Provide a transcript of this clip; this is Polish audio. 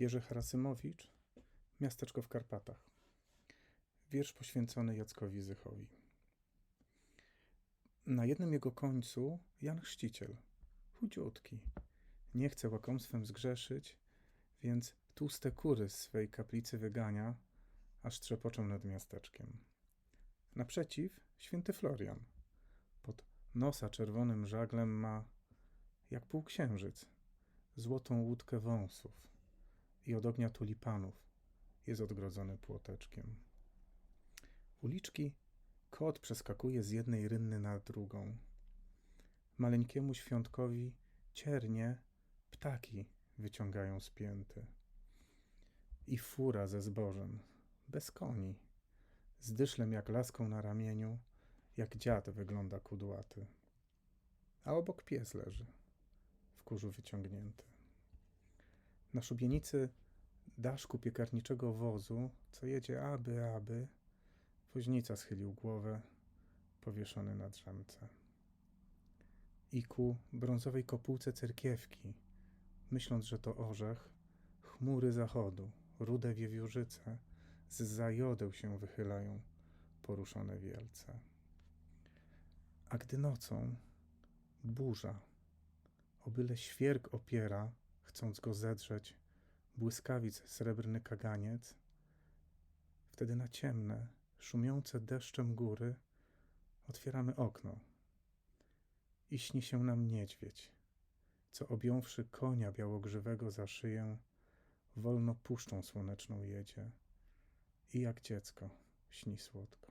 Jerzy Harasymowicz, Miasteczko w Karpatach. Wiersz poświęcony Jackowi Zychowi. Na jednym jego końcu Jan Chrzciciel, chudziutki. Nie chce łakomstwem zgrzeszyć, więc tłuste kury z swej kaplicy wygania, aż trzepoczą nad miasteczkiem. Naprzeciw święty Florian. Pod nosa czerwonym żaglem ma, jak półksiężyc, złotą łódkę wąsów i od ognia tulipanów jest odgrodzony płoteczkiem. Uliczki kot przeskakuje z jednej rynny na drugą. Maleńkiemu świątkowi ciernie ptaki wyciągają z pięty. I fura ze zbożem, bez koni, z dyszlem jak laską na ramieniu, jak dziad wygląda kudłaty. A obok pies leży, w kurzu wyciągnięty. Na szubienicy daszku piekarniczego wozu, co jedzie aby, aby, woźnica schylił głowę, powieszony na drzemce. I ku brązowej kopułce cerkiewki, myśląc, że to orzech, chmury zachodu, rude wiewiórzyce, z zajodeł się wychylają, poruszone wielce. A gdy nocą burza, o byle świerk opiera, chcąc go zedrzeć, błyskawic srebrny kaganiec, wtedy na ciemne, szumiące deszczem góry otwieramy okno i śni się nam niedźwiedź, co objąwszy konia białogrzywego za szyję, wolno puszczą słoneczną jedzie i jak dziecko śni słodko.